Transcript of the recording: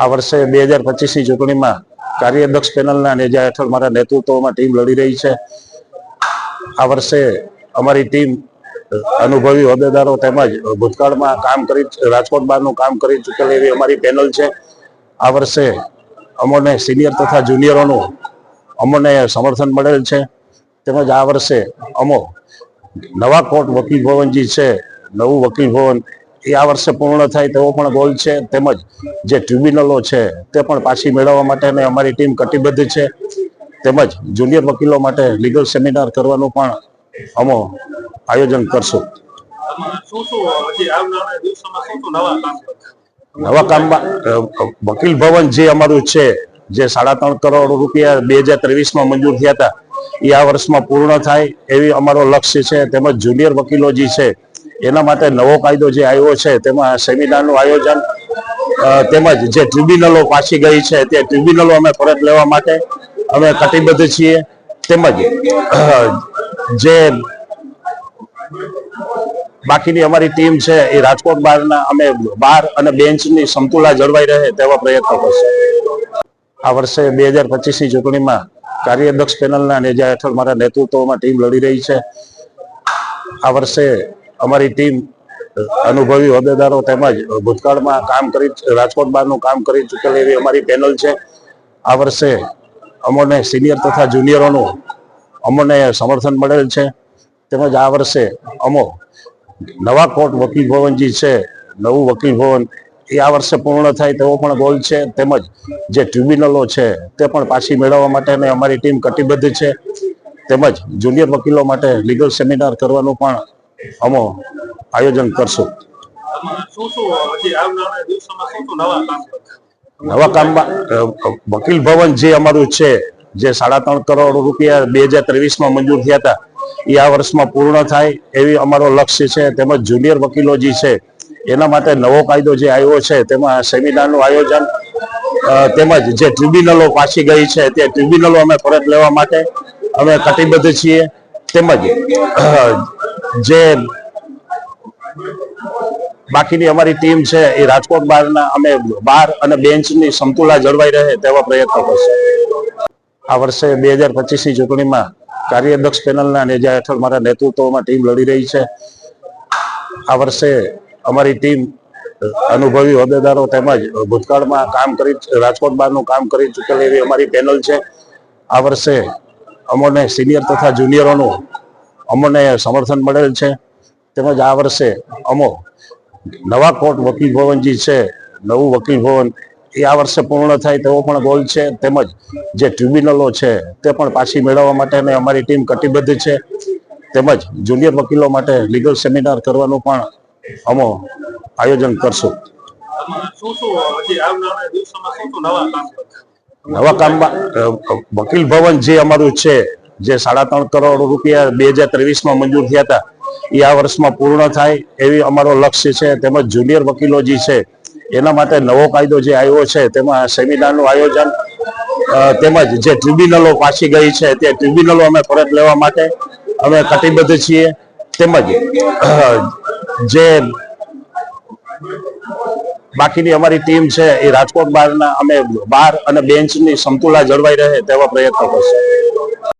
આ વર્ષે બે હજાર પચીસની ચૂંટણીમાં કાર્યાધ્યક્ષ પેનલના નેજા હેઠળ મારા નેતૃત્વમાં ટીમ લડી રહી છે. આ વર્ષે અમારી ટીમ અનુભવી હોદ્દેદારો તેમજ ભૂતકાળમાં કામ કરી, રાજકોટ બહારનું કામ કરી ચૂકેલી એવી અમારી પેનલ છે. આ વર્ષે અમોને સિનિયર તથા જુનિયરોનું અમોને સમર્થન મળેલ છે. તેમજ આ વર્ષે અમો નવા કોર્ટ વકીલ ભવન જે છે, નવું વકીલ ભવન એ આ વર્ષે પૂર્ણ થાય તેવો પણ ગોલ છે. તેમજ જે ટ્રિબ્યુનલો છે, તે પણ પાછી મેળવવા માટે અને અમારી ટીમ કટિબદ્ધ છે. તેમજ જુનિયર વકીલો માટે લીગલ સેમિનાર કરવાનું પણ અમો આયોજન કરશો? નવા કામમાં વકીલ ભવન જે અમારું છે, જે સાડા ત્રણ કરોડ રૂપિયા બે હજાર ત્રેવીસમાં મંજૂર થયા હતા, એ આ વર્ષમાં પૂર્ણ થાય એવી અમારો લક્ષ્ય છે. તેમજ જુનિયર વકીલો જે છે એના માટે નવો કાયદો જે આવ્યો છે, તેમાં સેમિનારનું આયોજન તેમજ જે ટ્રિબ્યુનલો પાછી ગઈ છે, તે ટ્રિબ્યુનલો અમે પરત લેવા માટે અમે કટિબદ્ધ છીએ. તેમજ જે બાકીની અમારી ટીમ છે, એ રાજકોટ બહારના અમે બાર અને બેન્ચની સમતુલા જળવાઈ રહે તેવા પ્રયત્નો કરશે. આ વર્ષે બે હજાર પચીસની ચૂંટણીમાં કાર્યાધ્યક્ષ પેનલના નેજા હેઠળ મારા નેતૃત્વમાં ટીમ લડી રહી છે. આ વર્ષે અમારી ટીમ અનુભવી હોદ્દેદારો તેમજ ભૂતકાળમાં કામ કરી રાજકોટ બહારનું કામ કરી ચૂકેલી એવી અમારી પેનલ છે. આ વર્ષે અમોને સિનિયર તથા જુનિયરોનું અમોને સમર્થન મળેલ છે. તેમજ આ વર્ષે અમો નવા કોર્ટ વકીલ ભવન જે છે, નવું વકીલ ભવન, એ આ વર્ષે પૂર્ણ થાય તેવો પણ ગોલ છે. તેમજ જે ટ્રિબ્યુનલો છે તે પણ પાછી મેળવવા માટેને અમારી ટીમ કટિબદ્ધ છે. તેમજ જુનિયર વકીલો માટે લીગલ સેમિનાર કરવાનું પણ અમો આયોજન કરશું? નવા કામમાં વકીલ ભવન જે અમારું છે, જે સાડા ત્રણ કરોડ રૂપિયા બે હજાર ત્રેવીસમાં મંજૂર થયા હતા, એ આ વર્ષમાં પૂર્ણ થાય એવી અમારો લક્ષ્ય છે તેમજ જુનિયર વકીલો જે છે, એના માટે નવો કાયદો જે આવ્યો છે, તેમાં સેમિનારનું આયોજન તેમજ જે ટ્રિબ્યુનલો પાછી ગઈ છે, તે ટ્રિબ્યુનલો અમે પરત લેવા માટે અમે કટિબદ્ધ છીએ તેમજ જે બાકીની અમારી ટીમ છે એ રાજકોટ બહારના અમે બાર અને બેન્ચની સમતુલા જળવાઈ રહે તેવા પ્રયત્નો કરશે. આ વર્ષે બે હજાર પચીસની ચૂંટણીમાં કાર્યદક્ષ પેનલના નેજા હેઠળ મારા નેતૃત્વમાં ટીમ લડી રહી છે. આ વર્ષે અમારી ટીમ અનુભવી હોદ્દેદારો તેમજ ભૂતકાળમાં કામ કરી, રાજકોટ બહારનું કામ કરી ચૂકેલી એવી અમારી પેનલ છે. આ વર્ષે અમોને સિનિયર તથા જુનિયરોનું અમોને સમર્થન મળેલ છે. તેમજ આ વર્ષે અમો નવા કોર્ટ વકીલ ભવન જે છે, નવું વકીલ ભવન, એ આ વર્ષે પૂર્ણ થાય તેવો પણ ગોલ છે. તેમજ જે ટ્રિબ્યુનલો છે, તે પણ પાછી મેળવવા માટે અમારી ટીમ કટિબદ્ધ છે. તેમજ જુનિયર વકીલો માટે લીગલ સેમિનાર કરવાનું પણ અમો આયોજન કરશો? નવા કામમાં વકીલ ભવન જે અમારું છે, જે સાડા ત્રણ કરોડ રૂપિયા બે હજાર ત્રેવીસમાં મંજૂર થયા હતા, એ આ વર્ષમાં પૂર્ણ થાય એવી અમારો લક્ષ્ય છે. તેમજ જુનિયર વકીલો જે છે, એના માટે નવો કાયદો જે આવ્યો છે, તેમાં સેમિનારનું આયોજન તેમજ જે ટ્રિબ્યુનલો પાછી ગઈ છે, તે ટ્રિબ્યુનલો અમે પરત લેવા માટે અમે કટિબદ્ધ છીએ. તેમજ જે બાકીની અમારી ટીમ છે એ રાજકોટ બહારના અમે બાર અને બેન્ચની સમતુલા જળવાઈ રહે તેવા પ્રયત્નો કરશું.